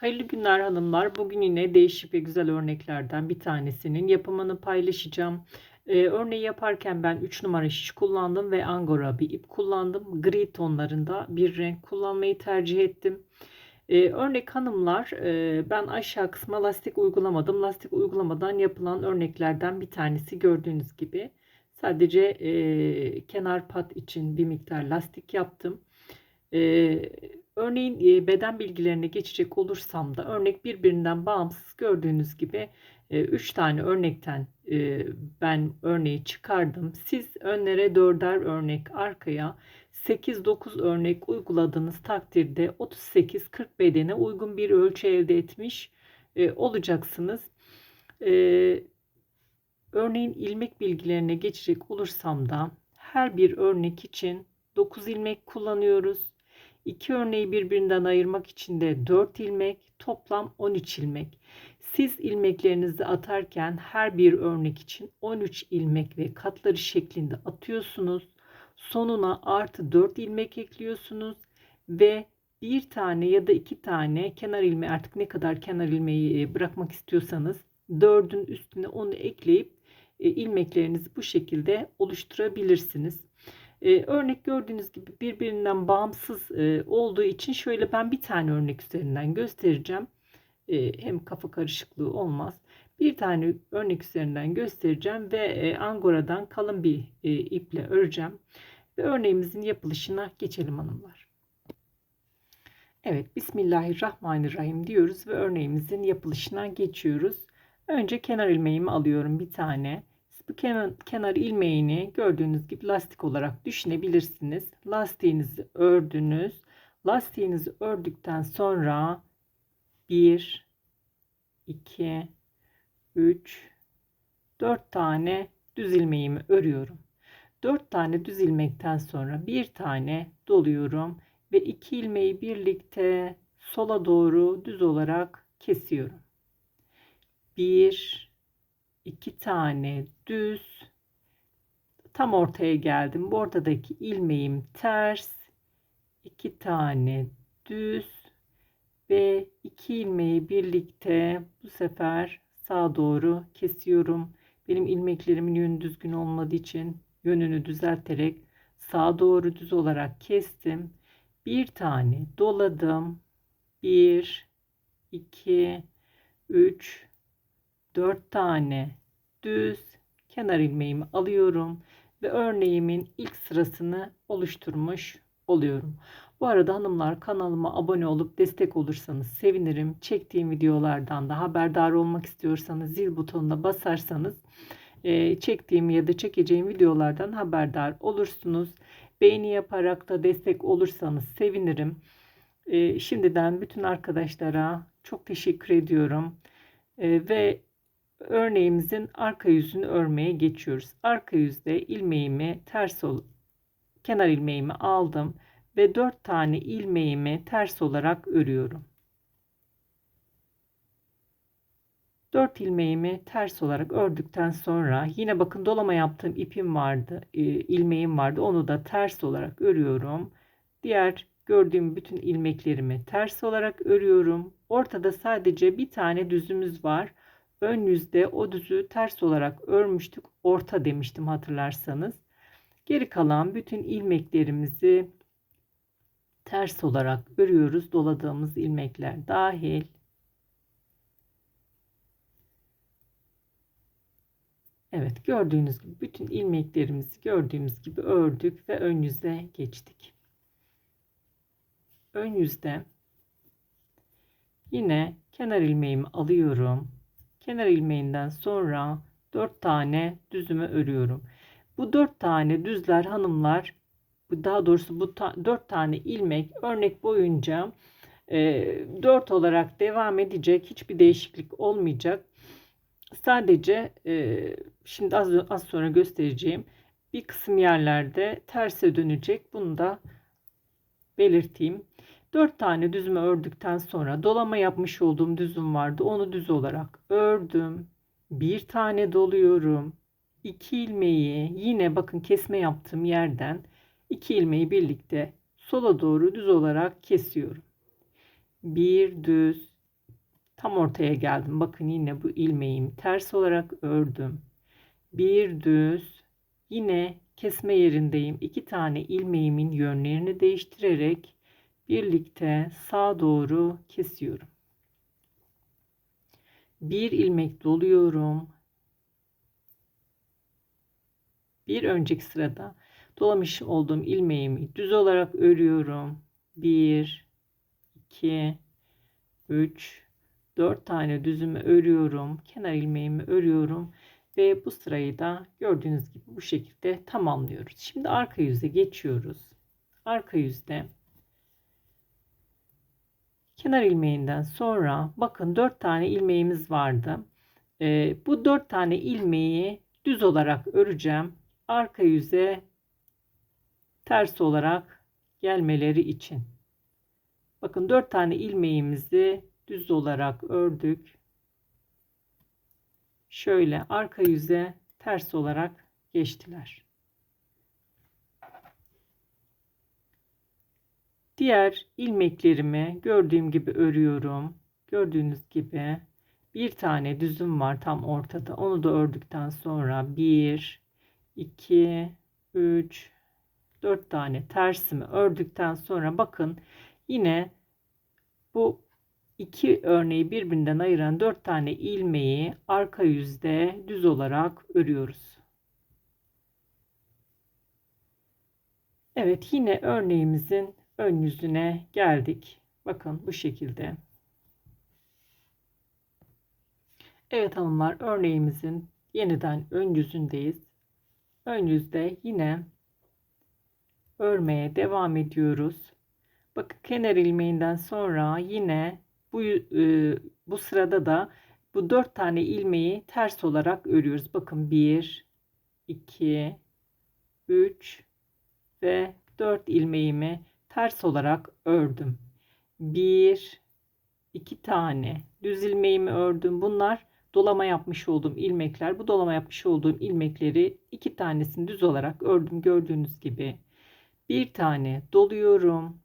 Hayırlı günler hanımlar. Bugün yine değişik ve güzel örneklerden bir tanesinin yapımını paylaşacağım. Ee, örneği yaparken ben 3 numara şiş kullandım ve angora bir ip kullandım. Gri tonlarında bir renk kullanmayı tercih ettim. Ee, örnek hanımlar e, ben aşağı kısma lastik uygulamadım. Lastik uygulamadan yapılan örneklerden bir tanesi gördüğünüz gibi. Sadece e, kenar pat için bir miktar lastik yaptım. E, Örneğin e, beden bilgilerine geçecek olursam da örnek birbirinden bağımsız gördüğünüz gibi 3 tane örnekten e, ben örneği çıkardım. Siz önlere 4'er örnek arkaya 8-9 örnek uyguladığınız takdirde 38-40 bedene uygun bir ölçü elde etmiş e, olacaksınız. Örneğin ilmek bilgilerine geçecek olursam da her bir örnek için 9 ilmek kullanıyoruz. İki örneği birbirinden ayırmak için de 4 ilmek, toplam 13 ilmek. Siz ilmeklerinizi atarken her bir örnek için 13 ilmek ve katları şeklinde atıyorsunuz. Sonuna artı 4 ilmek ekliyorsunuz ve bir tane ya da iki tane kenar ilmeği artık ne kadar kenar ilmeği e, bırakmak istiyorsanız dördün üstüne onu ekleyip e, ilmeklerinizi bu şekilde oluşturabilirsiniz. Ee, örnek gördüğünüz gibi birbirinden bağımsız e, olduğu için şöyle ben bir tane örnek üzerinden göstereceğim. E, hem kafa karışıklığı olmaz. Bir tane örnek üzerinden göstereceğim ve e, angoradan kalın bir e, iple öreceğim. Ve örneğimizin yapılışına geçelim hanımlar. Evet Bismillahirrahmanirrahim diyoruz ve örneğimizin yapılışına geçiyoruz. Önce kenar ilmeğimi alıyorum bir tane. Bu kenar, kenar ilmeğini gördüğünüz gibi lastik olarak düşünebilirsiniz. Lastiğinizi ördünüz. Lastiğinizi ördükten sonra 1 2 3 4 tane düz ilmeğimi örüyorum. 4 tane düz ilmekten sonra bir tane doluyorum ve iki ilmeği birlikte sola doğru düz olarak kesiyorum. 1 iki tane düz tam ortaya geldim. Bu ortadaki ilmeğim ters. iki tane düz ve iki ilmeği birlikte bu sefer sağa doğru kesiyorum. Benim ilmeklerimin yönü düzgün olmadığı için yönünü düzelterek sağa doğru düz olarak kestim. Bir tane doladım. Bir, iki, üç, 4 tane düz kenar ilmeğimi alıyorum ve örneğimin ilk sırasını oluşturmuş oluyorum. Bu arada hanımlar kanalıma abone olup destek olursanız sevinirim. Çektiğim videolardan da haberdar olmak istiyorsanız zil butonuna basarsanız e, çektiğim ya da çekeceğim videolardan haberdar olursunuz. Beğeni yaparak da destek olursanız sevinirim. E, şimdiden bütün arkadaşlara çok teşekkür ediyorum. E, ve örneğimizin arka yüzünü örmeye geçiyoruz. Arka yüzde ilmeğimi ters ol kenar ilmeğimi aldım ve 4 tane ilmeğimi ters olarak örüyorum. 4 ilmeğimi ters olarak ördükten sonra yine bakın dolama yaptığım ipim vardı, e, ilmeğim vardı. Onu da ters olarak örüyorum. Diğer gördüğüm bütün ilmeklerimi ters olarak örüyorum. Ortada sadece bir tane düzümüz var ön yüzde o düzü ters olarak örmüştük. Orta demiştim hatırlarsanız. Geri kalan bütün ilmeklerimizi ters olarak örüyoruz. Doladığımız ilmekler dahil. Evet gördüğünüz gibi bütün ilmeklerimizi gördüğümüz gibi ördük ve ön yüzde geçtik. Ön yüzde yine kenar ilmeğimi alıyorum kenar ilmeğinden sonra 4 tane düzümü örüyorum. Bu 4 tane düzler hanımlar daha doğrusu bu 4 tane ilmek örnek boyunca 4 e, olarak devam edecek. Hiçbir değişiklik olmayacak. Sadece e, şimdi az, az sonra göstereceğim bir kısım yerlerde terse dönecek. Bunu da belirteyim. 4 tane düzümü ördükten sonra dolama yapmış olduğum düzüm vardı. Onu düz olarak ördüm. Bir tane doluyorum. 2 ilmeği yine bakın kesme yaptığım yerden 2 ilmeği birlikte sola doğru düz olarak kesiyorum. Bir düz, Tam ortaya geldim. Bakın yine bu ilmeğimi ters olarak ördüm. Bir düz yine kesme yerindeyim. İki tane ilmeğimin yönlerini değiştirerek birlikte sağa doğru kesiyorum. Bir ilmek doluyorum. Bir önceki sırada dolamış olduğum ilmeğimi düz olarak örüyorum. 1 2 3 4 tane düzümü örüyorum. Kenar ilmeğimi örüyorum ve bu sırayı da gördüğünüz gibi bu şekilde tamamlıyoruz. Şimdi arka yüze geçiyoruz. Arka yüzde kenar ilmeğinden sonra bakın 4 tane ilmeğimiz vardı. Ee, bu 4 tane ilmeği düz olarak öreceğim. Arka yüze ters olarak gelmeleri için. Bakın 4 tane ilmeğimizi düz olarak ördük. Şöyle arka yüze ters olarak geçtiler. Diğer ilmeklerimi gördüğüm gibi örüyorum. Gördüğünüz gibi bir tane düzüm var tam ortada. Onu da ördükten sonra 1 2 3 4 tane tersimi ördükten sonra bakın yine bu iki örneği birbirinden ayıran 4 tane ilmeği arka yüzde düz olarak örüyoruz. Evet yine örneğimizin ön yüzüne geldik. Bakın bu şekilde. Evet hanımlar örneğimizin yeniden ön yüzündeyiz. Ön yüzde yine örmeye devam ediyoruz. Bakın kenar ilmeğinden sonra yine bu e, bu sırada da bu dört tane ilmeği ters olarak örüyoruz. Bakın 1 2 3 ve 4 ilmeğimi ters olarak ördüm. 1 2 tane düz ilmeğimi ördüm. Bunlar dolama yapmış olduğum ilmekler. Bu dolama yapmış olduğum ilmekleri iki tanesini düz olarak ördüm gördüğünüz gibi. Bir tane doluyorum.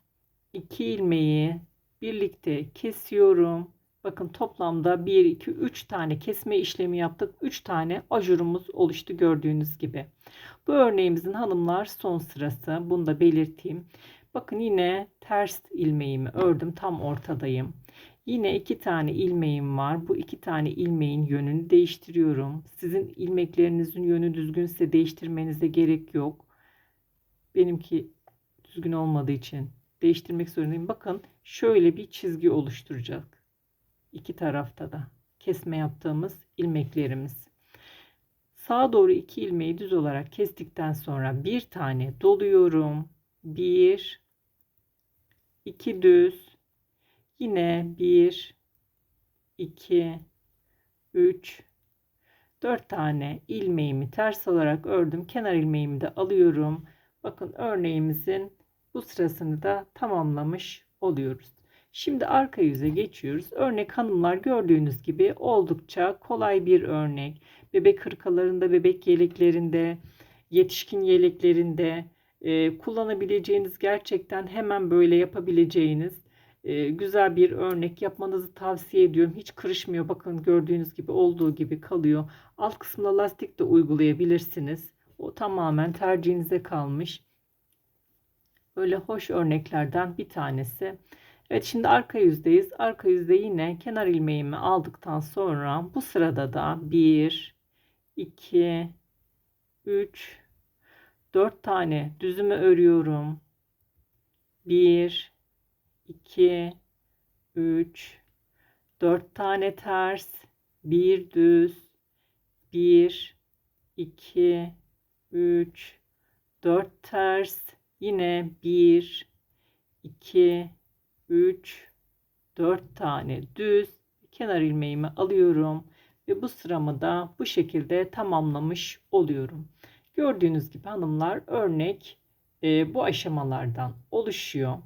2 ilmeği birlikte kesiyorum. Bakın toplamda 1 2 3 tane kesme işlemi yaptık. 3 tane ajurumuz oluştu gördüğünüz gibi. Bu örneğimizin hanımlar son sırası. Bunu da belirteyim. Bakın yine ters ilmeğimi ördüm. Tam ortadayım. Yine iki tane ilmeğim var. Bu iki tane ilmeğin yönünü değiştiriyorum. Sizin ilmeklerinizin yönü düzgünse değiştirmenize gerek yok. Benimki düzgün olmadığı için değiştirmek zorundayım. Bakın şöyle bir çizgi oluşturacak. İki tarafta da kesme yaptığımız ilmeklerimiz. Sağa doğru iki ilmeği düz olarak kestikten sonra bir tane doluyorum. Bir, iki düz, yine bir, iki, üç, dört tane ilmeğimi ters olarak ördüm. Kenar ilmeğimi de alıyorum. Bakın örneğimizin bu sırasını da tamamlamış oluyoruz. Şimdi arka yüze geçiyoruz. Örnek hanımlar gördüğünüz gibi oldukça kolay bir örnek. Bebek hırkalarında, bebek yeleklerinde, yetişkin yeleklerinde e, kullanabileceğiniz gerçekten hemen böyle yapabileceğiniz e, güzel bir örnek yapmanızı tavsiye ediyorum. Hiç kırışmıyor. Bakın gördüğünüz gibi olduğu gibi kalıyor. Alt kısmına lastik de uygulayabilirsiniz. O tamamen tercihinize kalmış. Böyle hoş örneklerden bir tanesi. Evet şimdi arka yüzdeyiz. Arka yüzde yine kenar ilmeğimi aldıktan sonra bu sırada da 1, 2, 3, 4 tane düzümü örüyorum. 1, 2, 3, 4 tane ters, 1 düz, 1, 2, 3, 4 ters, Yine 1, 2, 3, 4 tane düz. Kenar ilmeğimi alıyorum ve bu sıramı da bu şekilde tamamlamış oluyorum. Gördüğünüz gibi hanımlar örnek e, bu aşamalardan oluşuyor.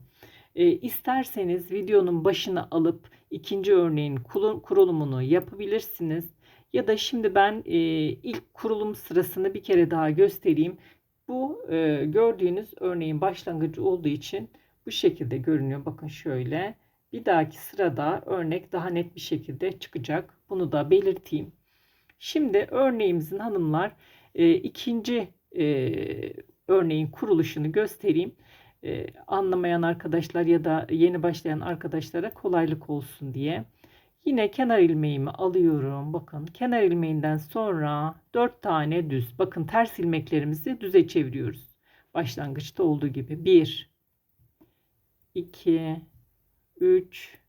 E, isterseniz videonun başına alıp ikinci örneğin kurulumunu yapabilirsiniz. Ya da şimdi ben e, ilk kurulum sırasını bir kere daha göstereyim. Bu e, gördüğünüz örneğin başlangıcı olduğu için bu şekilde görünüyor. Bakın şöyle Bir dahaki sırada örnek daha net bir şekilde çıkacak. Bunu da belirteyim. Şimdi örneğimizin hanımlar e, ikinci e, örneğin kuruluşunu göstereyim. E, anlamayan arkadaşlar ya da yeni başlayan arkadaşlara kolaylık olsun diye. Yine kenar ilmeğimi alıyorum. Bakın kenar ilmeğinden sonra 4 tane düz. Bakın ters ilmeklerimizi düze çeviriyoruz. Başlangıçta olduğu gibi. 1 2 3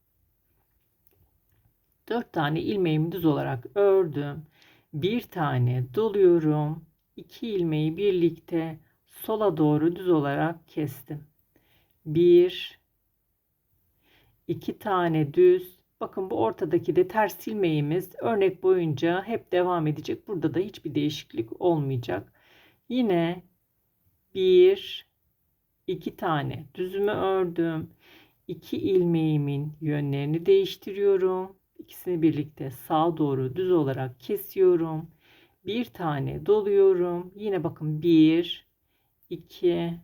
4 tane ilmeğimi düz olarak ördüm. Bir tane doluyorum. 2 ilmeği birlikte sola doğru düz olarak kestim. 1 2 tane düz Bakın bu ortadaki de ters ilmeğimiz örnek boyunca hep devam edecek. Burada da hiçbir değişiklik olmayacak. Yine bir, iki tane düzümü ördüm. İki ilmeğimin yönlerini değiştiriyorum. İkisini birlikte sağa doğru düz olarak kesiyorum. Bir tane doluyorum. Yine bakın bir, iki,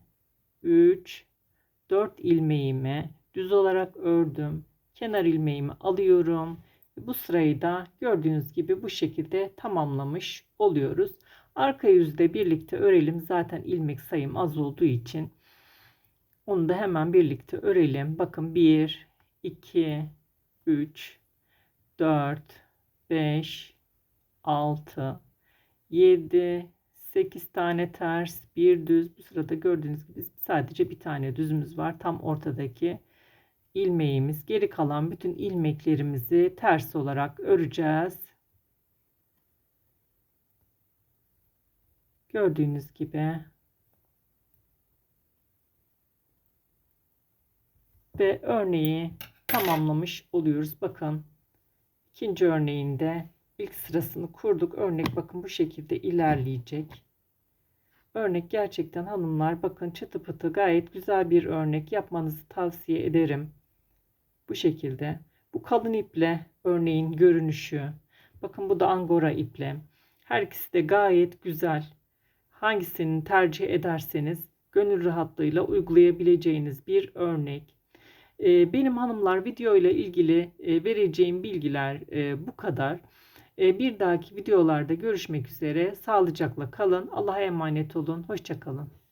üç, dört ilmeğimi düz olarak ördüm kenar ilmeğimi alıyorum. Bu sırayı da gördüğünüz gibi bu şekilde tamamlamış oluyoruz. Arka yüzde birlikte örelim. Zaten ilmek sayım az olduğu için onu da hemen birlikte örelim. Bakın 1, 2, 3, 4, 5, 6, 7, 8 tane ters, bir düz. Bu sırada gördüğünüz gibi sadece bir tane düzümüz var. Tam ortadaki ilmeğimiz geri kalan bütün ilmeklerimizi ters olarak öreceğiz. Gördüğünüz gibi ve örneği tamamlamış oluyoruz. Bakın ikinci örneğinde ilk sırasını kurduk. Örnek bakın bu şekilde ilerleyecek. Örnek gerçekten hanımlar bakın çıtı pıtı gayet güzel bir örnek yapmanızı tavsiye ederim. Bu şekilde. Bu kalın iple örneğin görünüşü. Bakın bu da angora iple. Her ikisi de gayet güzel. Hangisini tercih ederseniz gönül rahatlığıyla uygulayabileceğiniz bir örnek. Ee, benim hanımlar video ile ilgili e, vereceğim bilgiler e, bu kadar. E, bir dahaki videolarda görüşmek üzere. Sağlıcakla kalın. Allah'a emanet olun. Hoşçakalın.